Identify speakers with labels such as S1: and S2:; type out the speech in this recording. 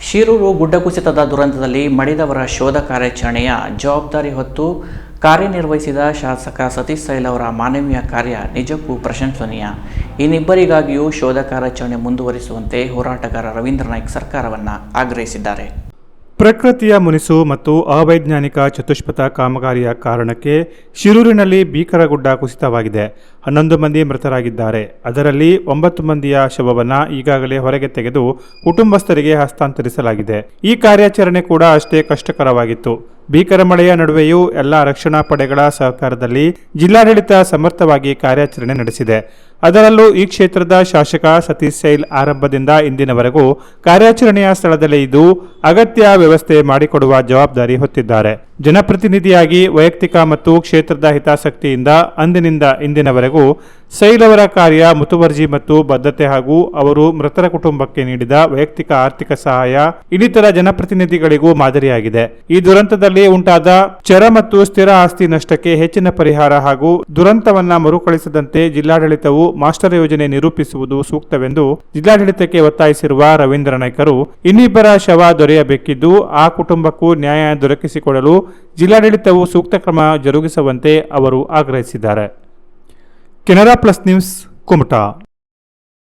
S1: ಶಿರೂರು ಗುಡ್ಡ ಕುಸಿತದ ದುರಂತದಲ್ಲಿ ಮಡಿದವರ ಶೋಧ ಕಾರ್ಯಾಚರಣೆಯ ಜವಾಬ್ದಾರಿ ಹೊತ್ತು ಕಾರ್ಯನಿರ್ವಹಿಸಿದ ಶಾಸಕ ಸತೀಶ್ ಸೈಲ್ ಅವರ ಮಾನವೀಯ ಕಾರ್ಯ ನಿಜಕ್ಕೂ ಪ್ರಶಂಸನೀಯ. ಇನ್ನಿಬ್ಬರಿಗಾಗಿಯೂ ಶೋಧ ಕಾರ್ಯಾಚರಣೆ ಮುಂದುವರಿಸುವಂತೆ ಹೋರಾಟಗಾರ ರವೀಂದ್ರ ನಾಯ್ಕ್ ಸರ್ಕಾರವನ್ನು ಆಗ್ರಹಿಸಿದ್ದಾರೆ.
S2: ಪ್ರಕೃತಿಯ ಮುನಿಸು ಮತ್ತು ಅವೈಜ್ಞಾನಿಕ ಚತುಷ್ಪಥ ಕಾಮಗಾರಿಯ ಕಾರಣಕ್ಕೆ ಶಿರೂರಿನಲ್ಲಿ ಭೀಕರ ಗುಡ್ಡ ಕುಸಿತವಾಗಿದೆ. ಹನ್ನೊಂದು ಮಂದಿ ಮೃತರಾಗಿದ್ದಾರೆ. ಅದರಲ್ಲಿ ಒಂಬತ್ತು ಮಂದಿಯ ಶವವನ್ನು ಈಗಾಗಲೇ ಹೊರಗೆ ತೆಗೆದು ಕುಟುಂಬಸ್ಥರಿಗೆ ಹಸ್ತಾಂತರಿಸಲಾಗಿದೆ. ಈ ಕಾರ್ಯಾಚರಣೆ ಕೂಡ ಅಷ್ಟೇ ಕಷ್ಟಕರವಾಗಿತ್ತು. ಭೀಕರ ಮಳೆಯ ನಡುವೆಯೂ ಎಲ್ಲ ರಕ್ಷಣಾ ಪಡೆಗಳ ಸಹಕಾರದಲ್ಲಿ ಜಿಲ್ಲಾಡಳಿತ ಸಮರ್ಥವಾಗಿ ಕಾರ್ಯಾಚರಣೆ ನಡೆಸಿದೆ. ಅದರಲ್ಲೂ ಈ ಕ್ಷೇತ್ರದ ಶಾಸಕ ಸತೀಶ್ ಸೈಲ್ ಆರಂಭದಿಂದ ಇಂದಿನವರೆಗೂ ಕಾರ್ಯಾಚರಣೆಯ ಸ್ಥಳದಲ್ಲೇ ಇದ್ದು, ಅಗತ್ಯ ವ್ಯವಸ್ಥೆ ಮಾಡಿಕೊಡುವ ಜವಾಬ್ದಾರಿ ಹೊತ್ತಿದ್ದಾರೆ. ಜನಪ್ರತಿನಿಧಿಯಾಗಿ ವೈಯಕ್ತಿಕ ಮತ್ತು ಕ್ಷೇತ್ರದ ಹಿತಾಸಕ್ತಿಯಿಂದ ಅಂದಿನಿಂದ ಇಂದಿನವರೆಗೂ ಸೈಲ್ ಅವರ ಕಾರ್ಯ, ಮುತುವರ್ಜಿ ಮತ್ತು ಬದ್ಧತೆ ಹಾಗೂ ಅವರು ಮೃತರ ಕುಟುಂಬಕ್ಕೆ ನೀಡಿದ ವೈಯಕ್ತಿಕ ಆರ್ಥಿಕ ಸಹಾಯ ಇನ್ನಿತರ ಜನಪ್ರತಿನಿಧಿಗಳಿಗೂ ಮಾದರಿಯಾಗಿದೆ. ಈ ದುರಂತದಲ್ಲಿ ಉಂಟಾದ ಚರ ಮತ್ತು ಸ್ಥಿರ ಆಸ್ತಿ ನಷ್ಟಕ್ಕೆ ಹೆಚ್ಚಿನ ಪರಿಹಾರ ಹಾಗೂ ದುರಂತವನ್ನ ಮರುಕಳಿಸದಂತೆ ಜಿಲ್ಲಾಡಳಿತವು ಮಾಸ್ಟರ್ ಯೋಜನೆ ನಿರೂಪಿಸುವುದು ಸೂಕ್ತವೆಂದು ಜಿಲ್ಲಾಡಳಿತಕ್ಕೆ ಒತ್ತಾಯಿಸಿರುವ ರವೀಂದ್ರ ನಾಯ್ಕರು, ಇನ್ನಿಬ್ಬರ ಶವ ದೊರೆಯಬೇಕಿದ್ದು ಆ ಕುಟುಂಬಕ್ಕೂ ನ್ಯಾಯ ದೊರಕಿಸಿಕೊಡಲು ಜಿಲ್ಲಾಡಳಿತವು ಸೂಕ್ತ ಕ್ರಮ ಜರುಗಿಸುವಂತೆ ಅವರು ಆಗ್ರಹಿಸಿದ್ದಾರೆ. Canara plus news Kumta.